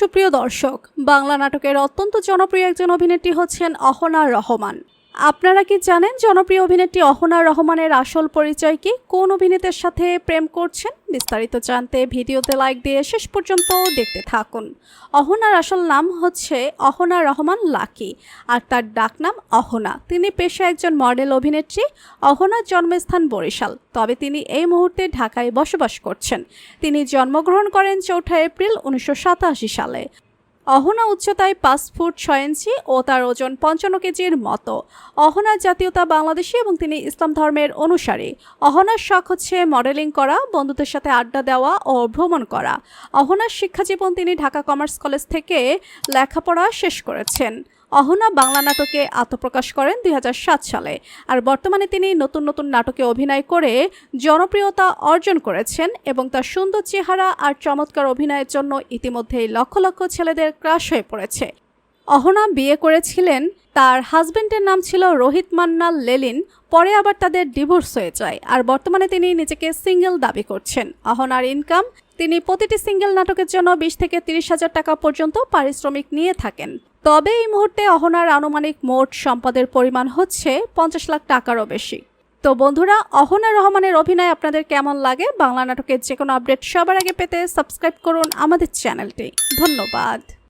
সুপ্রিয় দর্শক। বাংলা নাটকের অত্যন্ত জনপ্রিয় একজন অভিনেত্রী হচ্ছেন অহনা রহমান। আপনারা কি জানেন জনপ্রিয় অভিনেত্রী অহনা রহমানের আসল পরিচয় কি? কোন অভিনেতার সাথে প্রেম করছেন? বিস্তারিত জানতে ভিডিওতে লাইক দিয়ে শেষ পর্যন্ত দেখতে থাকুন। অহনার আসল নাম হচ্ছে অহনা রহমান লাকি আর তার ডাকনাম অহনা। তিনি পেশা একজন মডেল অভিনেত্রী। অহনার জন্মস্থান বরিশাল। তবে তিনি এই মুহূর্তে ঢাকায় বসবাস করছেন। তিনি জন্মগ্রহণ করেন চৌঠা এপ্রিল উনিশশো সাতাশি সালে। অহনা উচ্চতায় পাঁচ ফুট ছয় ইঞ্চি ও তার ওজন পঞ্চান্ন কেজির মতো। অহনার জাতীয়তা বাংলাদেশি এবং তিনি ইসলাম ধর্মের অনুসারী। অহনার শখ হচ্ছে মডেলিং করা, বন্ধুদের সাথে আড্ডা দেওয়া ও ভ্রমণ করা। অহনার শিক্ষাজীবন তিনি ঢাকা কমার্স কলেজ থেকে লেখাপড়া শেষ করেছেন। অহনা বাংলা নাটকে আত্মপ্রকাশ করেন দুই হাজার সাত সালে। আর বর্তমানে তিনি নতুন নতুন নাটকে অভিনয় করে জনপ্রিয়তা অর্জন করেছেন এবং তার সুন্দর চেহারা আর চমৎকার অভিনয়ের জন্য ইতিমধ্যেই লক্ষ লক্ষ ছেলেদের ক্রাশ হয়ে পড়েছে। অহনা বিয়ে করেছিলেন, তার হাজবেন্ডের নাম ছিল রোহিত মান্নাল লেলিন, পরে আবার তাদের ডিভোর্স হয়ে যায়। আর বর্তমানে তিনি নিজেকে সিঙ্গেল দাবি করছেন। অহনার ইনকাম তিনি প্রতিটি সিঙ্গেল নাটকের জন্য বিশ থেকে তিরিশ হাজার টাকা পর্যন্ত পারিশ্রমিক নিয়ে থাকেন। তবে এই মুহূর্তে অহনার আনুমানিক মোট সম্পদের পরিমাণ হচ্ছে পঞ্চাশ লাখ টাকারও বেশি। তো বন্ধুরা অহনা রহমানের অভিনয় আপনাদের কেমন লাগে? বাংলা নাটকের যে কোনো আপডেট সবার আগে পেতে সাবস্ক্রাইব করুন আমাদের চ্যানেলটি। ধন্যবাদ।